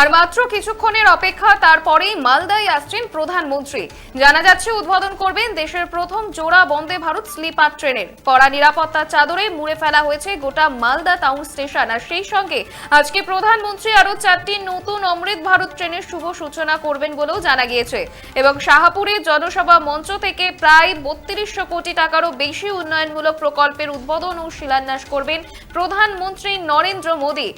আর মাত্র কিছুক্ষণের অপেক্ষা, তারপরেই মালদায় আসছেন প্রধানমন্ত্রী। জানা যাচ্ছে, উদ্বোধন করবেন দেশের প্রথম জোড়া বন্দে ভারত স্লিপার ট্রেনের। কড়া নিরাপত্তার চাদরে মুড়ে ফেলা হয়েছে গোটা মালদা টাউন স্টেশন। আর সেই সঙ্গে আজকে প্রধানমন্ত্রী আরও চারটি নতুন অমৃত ভারত ট্রেনের শুভ সূচনা করবেন বলেও জানা গিয়েছে। এবং শাহাপুরে জনসভা মঞ্চ থেকে প্রায় বত্রিশশো কোটি টাকারও বেশি উন্নয়নমূলক প্রকল্পের উদ্বোধন ও শিলান্যাস করবেন প্রধানমন্ত্রী নরেন্দ্র মোদী।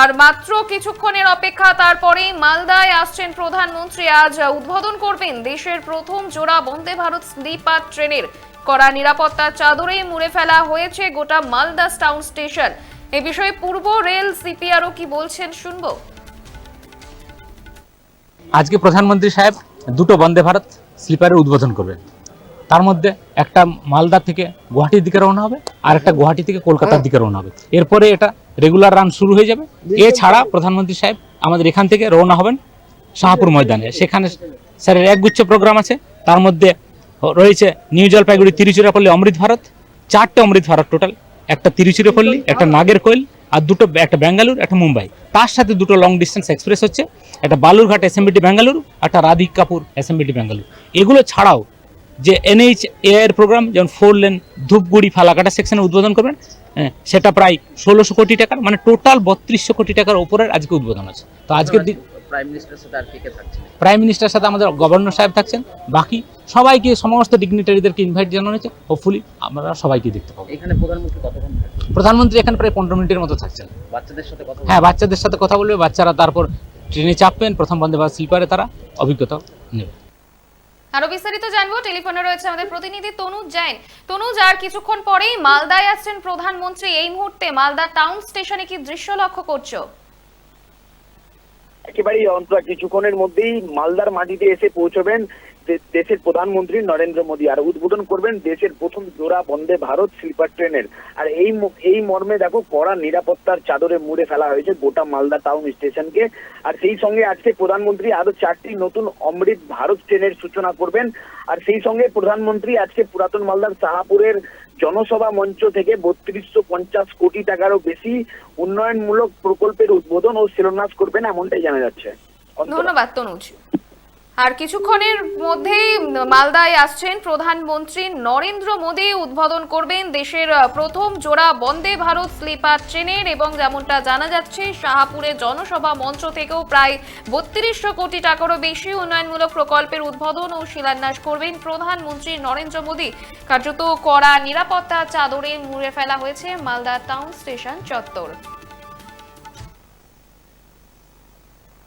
আর মাত্র কিছুক্ষণের অপেক্ষা, তারপরেই মালদায় আসছেন প্রধানমন্ত্রী। আজ উদ্বোধন করবেন দেশের প্রথম জোড়া বন্দে ভারত স্লিপার ট্রেনের। কড়া নিরাপত্তার চাদরেই মুড়ে ফেলা হয়েছে গোটা মালদা টাউন স্টেশন। এ বিষয়ে পূর্ব রেল সিপিআরও কি বলছেন শুনব। আজকে প্রধানমন্ত্রী সাহেব দুটো বন্দে ভারত স্লিপারের উদ্বোধন করবেন। তার মধ্যে একটা মালদা থেকে গুয়াহাটির দিকে রওনা হবে আর একটা গুয়াহাটি থেকে কলকাতার দিকে রওনা হবে। এরপরে এটা রেগুলার রান শুরু হয়ে যাবে। এছাড়া প্রধানমন্ত্রী সাহেব আমাদের এখান থেকে রওনা হবেন শাহপুর ময়দানে। সেখানে স্যারের একগুচ্ছ প্রোগ্রাম আছে। তার মধ্যে রয়েছে নিউ জলপাইগুড়ি তিরুচিরাপল্লী অমৃত ভারত। চারটে অমৃত ভারত টোটাল একটা তিরুচিরাপল্লী একটা নাগের কোয়েল আর দুটো একটা ব্যাঙ্গালুর, একটা মুম্বাই। তার সাথে দুটো লং ডিস্টেন্স এক্সপ্রেস হচ্ছে। একটা বালুরঘাট এসএমবিটি ব্যাঙ্গালুর একটা রাধিক কাপুর এসএমবিটি ব্যাঙ্গালুর। এগুলো ছাড়াও যে এনএইচ এর প্রোগ্রাম যেমন ফোর লেন ধূপগুড়ি, ফালাকাটা সেকশনে উদ্বোধন করবেন। সেটা প্রায় ষোলোশো কোটি টাকার মানে টোটাল বত্রিশশো কোটি টাকার উপরের আজকে উদ্বোধন আছে তো আজকের দিন প্রাইম মিনিস্টারের সাথে আর কে কে থাকছেন? প্রাইম মিনিস্টার সাথে আমাদের গভর্নর সাহেব থাকছেন। বাকি সবাইকে সমস্ত ডিগনিটারিদেরকে ইনভাইট জানানো হয়েছে। হোপফুলি আমরা সবাইকে দেখতে পাবো। এখানে প্রধানমন্ত্রী কতক্ষণ প্রধানমন্ত্রী এখানে প্রায় পনেরো মিনিটের মতো থাকছেন। বাচ্চাদের সাথে কথা হ্যাঁ বাচ্চাদের সাথে কথা বলবে। বাচ্চারা তারপর ট্রেনে চাপবেন। প্রথম বন্দে ভারত স্লিপারে তারা অভিজ্ঞতা নেবে। আরও বিস্তারিত জানব। টেলিফোনে রয়েছে আমাদের প্রতিনিধি তনুজ জৈন। তনুজ আর কিছুক্ষণ পরেই মালদায় আসছেন প্রধানমন্ত্রী। এই মুহূর্তে মালদা টাউন স্টেশনে কি দৃশ্য লক্ষ্য করছ? একেবারেই অন্তরা কিছুক্ষণের মধ্যেই মালদার মাটিতে এসে পৌঁছবেন দেশের প্রধানমন্ত্রী নরেন্দ্র মোদী। আর উদ্বোধন করবেন দেশের প্রথম জোড়া বন্দে ভারত স্লিপার ট্রেনের। আর এই এই মর্মে দেখো কড়া নিরাপত্তার চাদরে মুড়ে ফেলা হয়েছে গোটা মালদা টাউন স্টেশনকে। আর সেই সঙ্গে আজকে প্রধানমন্ত্রী আরও চারটি নতুন অমৃত ভারত ট্রেনের সূচনা করবেন। আর সেই সঙ্গে প্রধানমন্ত্রী আজকে পুরাতন মালদার শাহাপুরের জনসভা মঞ্চ থেকে বত্রিশশো পঞ্চাশ কোটি টাকারও বেশি উন্নয়নমূলক প্রকল্পের উদ্বোধন ও শিলান্যাস করবেন এমনটাই জানা যাচ্ছে। ধন্যবাদ, তনুজ। আর কিছুক্ষণের মধ্যেই মালদায় আসছেন প্রধানমন্ত্রী নরেন্দ্র মোদী। উদ্বোধন করবেন দেশের প্রথম জোড়া বন্দে ভারত স্লিপার ট্রেনের এবং যেমনটা জানা যাচ্ছে, শাহাপুরে জনসভা মঞ্চ থেকেও প্রায় বত্রিশশো কোটি টাকারও বেশি উন্নয়নমূলক প্রকল্পের উদ্বোধন ও শিলান্যাস করবেন প্রধানমন্ত্রী নরেন্দ্র মোদী। কার্যত কড়া নিরাপত্তা চাদরে মুড়ে ফেলা হয়েছে মালদা টাউন স্টেশন চত্বর।